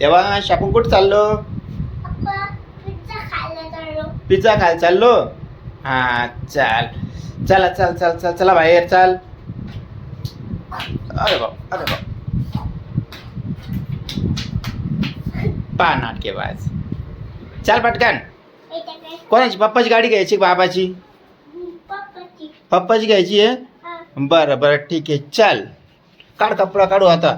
तेव्हा आपण कुठं चाललो? पिझ्झा खायला चाललो. हा चाल. चला चल चल चल चला बाहेर चाल. अरे बाप अरे बाप. पा नाटके बाज. चाल पटकन. कोणाची? पप्पाची गाडी घ्यायची बाबाची? पप्पाची पप्पाची घ्यायची आहे? हा. बरं बरं ठीक आहे. चाल. काढ कपडा काढू आता.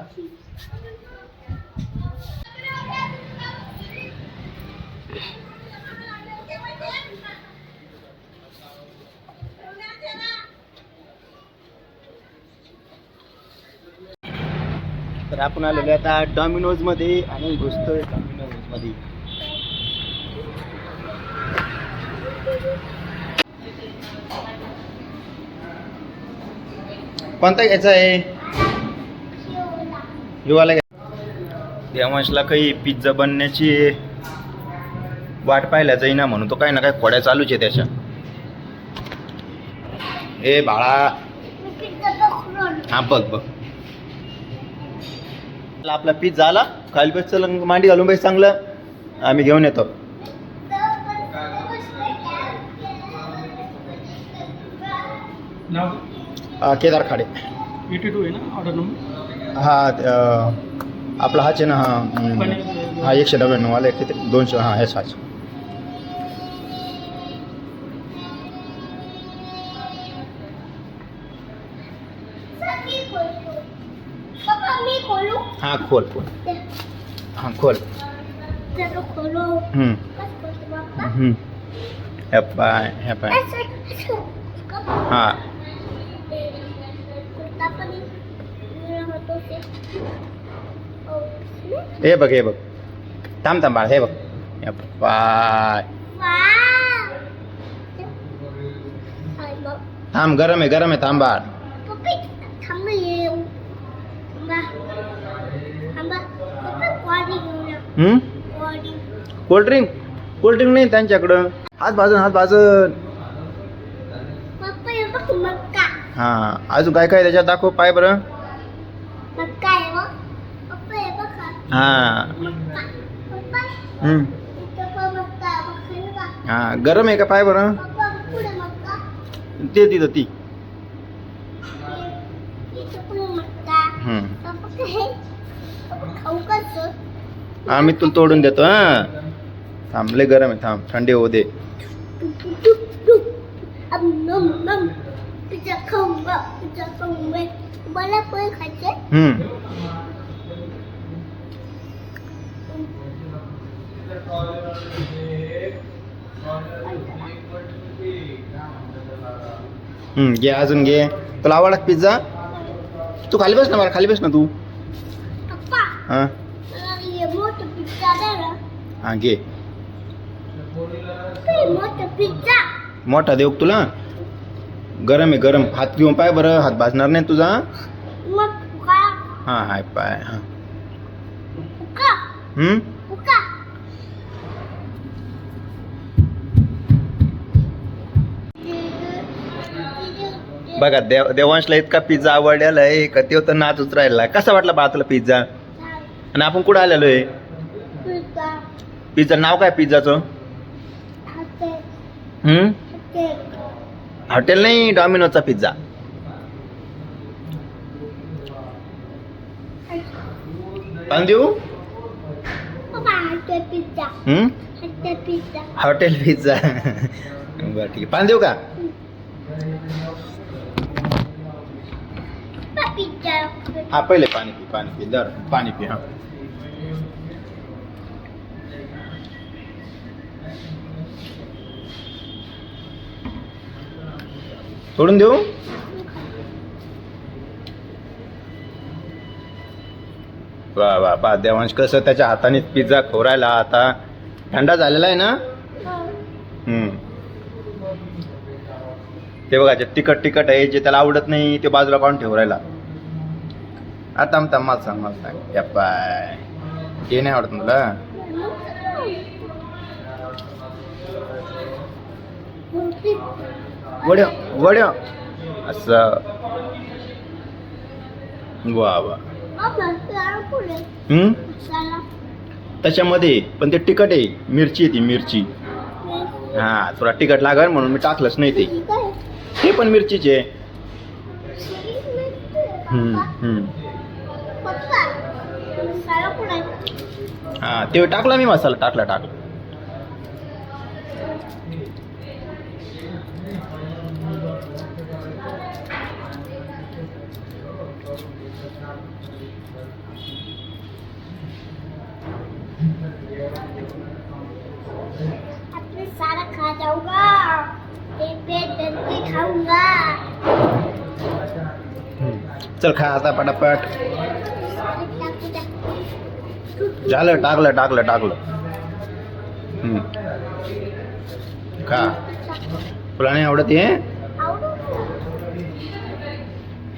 तर आपण आलेलो आता डॉमिनोजमध्ये आणि घुसतोय डॉमिनोजमध्ये. कोणता घ्यायचा आहे? युवाला घ्या. काही पिझ्झा बनण्याची वाट पाहायला जाईना म्हणून तो काही ना काही खोड्या चालूच आहे त्याच्या. ए बाळा. हा बघ बघ. आपला पिझ्झा आला खाली बस चल मांडी घालून बस चांगलं. आम्ही घेऊन येतो. नाव? अं, केदार खाडे. एटी टू आहे ना ऑर्डर नंबर हा अं, आपला हाच आहे ना हा हम्म. हा एकशे नव्याण्णव आला किती? दोनशे हा हेच. हाच पप्पा मी खोलू। हा खोल खोल। हा खोल। जरा खोलू। हम्म. कसं खोलतो पप्पा हम्म. हे पाय हे पाय असं असं कप हा। कुर्ता पण निळा होतो ते ओ हे बघ हे बघ। थांब थांब बाळ हे बघ। हे पाय वाव हाय मग थांब गरम आहे गरम आहे थांब बाळ पप्पी थांब येऊ थांबा थांबा पप्पा कॉडी घेऊन या हम्म कॉडी कोल्ड्रिंक कोल्ड्रिंक नाही त्यांच्याकडं. हात भाजून हात भाजून. हे अजून काय काय त्याच्यात दाखव पाय बरं. हे हा. गरम आहे का पाय बरं? ते तिथं ती. हम्म. हा मी तुला तोडून देतो हा. थांब लय गरम आहे थांब थंडी होऊ दे. मला पण खायचे घे अजून घे. तुला आवडला का पिझ्झा तू खाली बस ना मला खाली बस ना तू. हा. हा घे. मोठं देऊ तुला? गरम आहे गरम. हात घेऊन पाय बरं हात भाजणार नाही तुझा. हा हाय पाय हा. बघा देव देवांशला इतका पिझ्झा आवडलेला आहे का तो तर नाचूच राहिला कसा वाटला बा तुला पिझ्झा? आणि आपण कुठं आलेलो आहे? पिझ्झा नाव काय पिझ्झाचं? हॉटेल हम्म? हॉटेल नाही डॉमिनोचा पिझ्झा. देऊ पिझ्झा हम्म? Hotel pizza. बरं ठीक आहे. पान देऊ का हा पहिले पाणी पी पाणी पी. दर पाणी पी हा. सोडून देऊ? वा वा पा देवांश कसं त्याच्या हाताने पिझ्झा खोरायला आता थंडा झालेला आहे ना? हम्म. ते बघा जे तिखट तिखट आहे जे त्याला आवडत नाही ते बाजूला काढून ठेवू राहिला. आता आमता मला सांग मला सांग. या पाय हे नाही आवडत तुला वड्या वड्या. असं. वा वा. त्याच्यामध्ये पण ते तिखट आहे. मिरची आहे ती मिरची. हा थोडा तिखट लागल म्हणून मी टाकलंच नाही ते. ते पण मिरचीचे हा ते टाकला मी मसाला टाकला टाकला. सारा खा जाऊंगा। एक पेट जल्दी खाऊंगा। चल खा आता पटापट. झालं टाकलं टाकलं टाकलं. हम्म. खा. तुला नाही आवडत हे? आवडू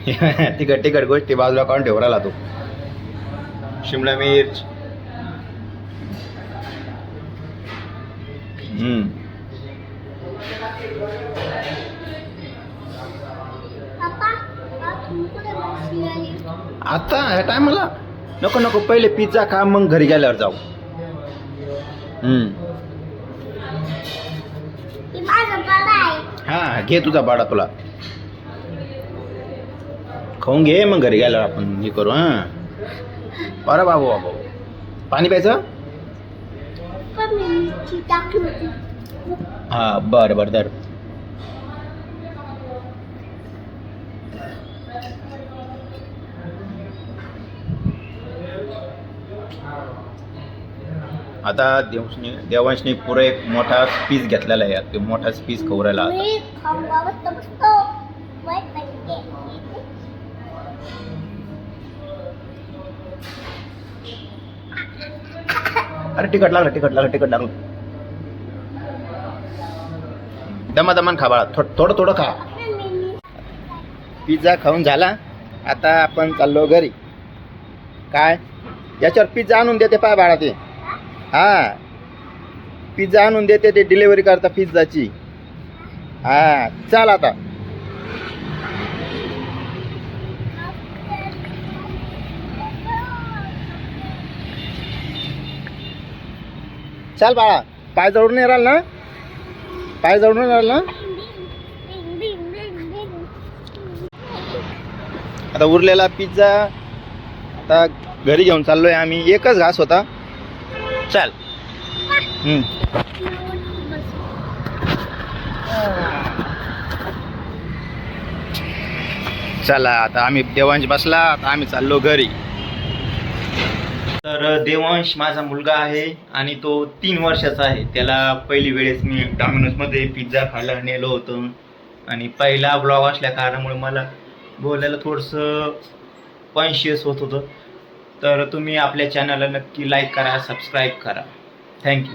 तिखट तिखट गोष्टी बाजूला काढून ठेव राहिला तू. शिमला मिर्च. आता ह्या टायमाला? नको नको पहिले पिझ्झा खा मग घरी गेल्यावर जाऊ. हा घे तुझा बाडा तुला. खाऊन घे मग घरी गेल्यावर आपण हे करू हा. अरे बाबू बाबू. पाणी प्यायचं? पण टाकली होती हा बर बर दर आता देवशनी देवांशनी पुरे एक मोठा पीस घेतलेला आहे ते मोठा पीस खवरायला आता. अरे तिकट लागलं तिकट लागलं तिकट लागलं. दमादमान खा बाळा. थो- थोडं थोडं खा. पिझ्झा खाऊन झाला. आता आपण चाललो घरी. काय? याच्यावर पिझ्झा आणून देते पाय बाळा ते. हा. पिझ्झा आणून देते ते डिलेवरी करता पिझ्झाची. हा. चाल आता. चाल बाळा. पाय जवळून नाही राहिला ना? पाय जाऊन राहिला आता उरलेला पिझ्झा आता घरी घेऊन चाललोय आम्ही. एकच घास होता. चाल. चला आता आम्ही देवांश बसला आता आम्ही चाललो घरी. तर देवांश माझा मुलगा आहे आणि तो तीन वर्षाचा आहे. त्याला पहिली वेळेस मी डॉमिनोजमध्ये पिझ्झा खायला नेलं होतं. आणि पहिला ब्लॉग असल्या कारणामुळे मला बोलायला थोडंसं कॉन्शियस होत होतं. तर तुम्ही आपल्या चॅनलला नक्की लाईक करा सबस्क्राईब करा. थँक्यू